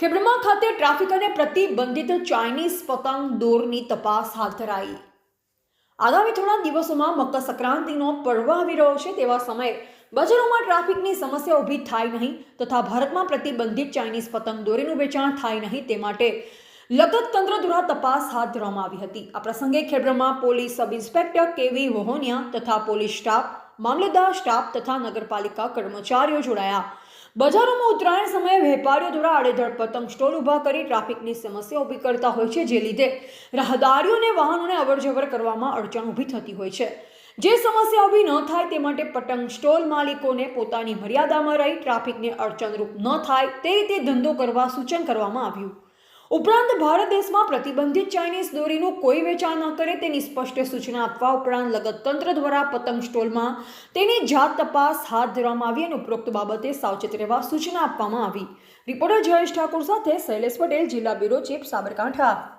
ખેબ્રમા ખાતે ટ્રાફિક અને પ્રતિબંધિત ચાઇનીઝ પતંગ દોરની તપાસ હાથ ધરાઈ. આગામી થોડા દિવસોમાં મકર સંક્રાંતિનો પર્વ આવી રહ્યો છે તેવા સમયે બજારોમાં ટ્રાફિકની સમસ્યા ઊભી થાય નહીં તથા ભારતમાં પ્રતિબંધિત ચાઇનીઝ પતંગ દોરીનું વેચાણ થાય નહીં તે માટે લગત તંત્ર દ્વારા તપાસ હાથ ધરવામાં આવી હતી. આ પ્રસંગે ખેડબ્રહ્મા પોલીસ સબ ઇન્સ્પેક્ટર કેવી વહોનિયા તથા પોલીસ સ્ટાફ, મામલતદાર સ્ટાફ તથા નગરપાલિકા કર્મચારીઓ જોડાયા. બજારોમાં ઉત્તરાયણ સમયે વેપારીઓ દ્વારા આડેધડ પતંગ સ્ટોલ ઊભા કરી ટ્રાફિકની સમસ્યા ઊભી કરતા હોય છે, જે લીધે રાહદારીઓ અને વાહનોને અવરજવર કરવામાં અડચણ ઊભી થતી હોય છે. જે સમસ્યા ઊભી ન થાય તે માટે પતંગ સ્ટોલ માલિકોને પોતાની મર્યાદામાં રહી ટ્રાફિકને અડચણરૂપ ન થાય તે રીતે ધંધો કરવા સૂચન કરવામાં આવ્યું. ઉપરાંત ભારત દેશમાં પ્રતિબંધિત ચાઇનીઝ દોરીનું કોઈ વેચાણ ન કરે તેની સ્પષ્ટ સૂચના આપવા ઉપરાંત લગત તંત્ર દ્વારા પતંગ સ્ટોલમાં તેની જાત તપાસ હાથ ધરવામાં આવી અને ઉપરોક્ત બાબતે સાવચેત રહેવા સૂચના આપવામાં આવી. રિપોર્ટર જયેશ ઠાકોર સાથે શૈલેષ પટેલ, જિલ્લા બ્યુરો ચીફ સાબરકાંઠા.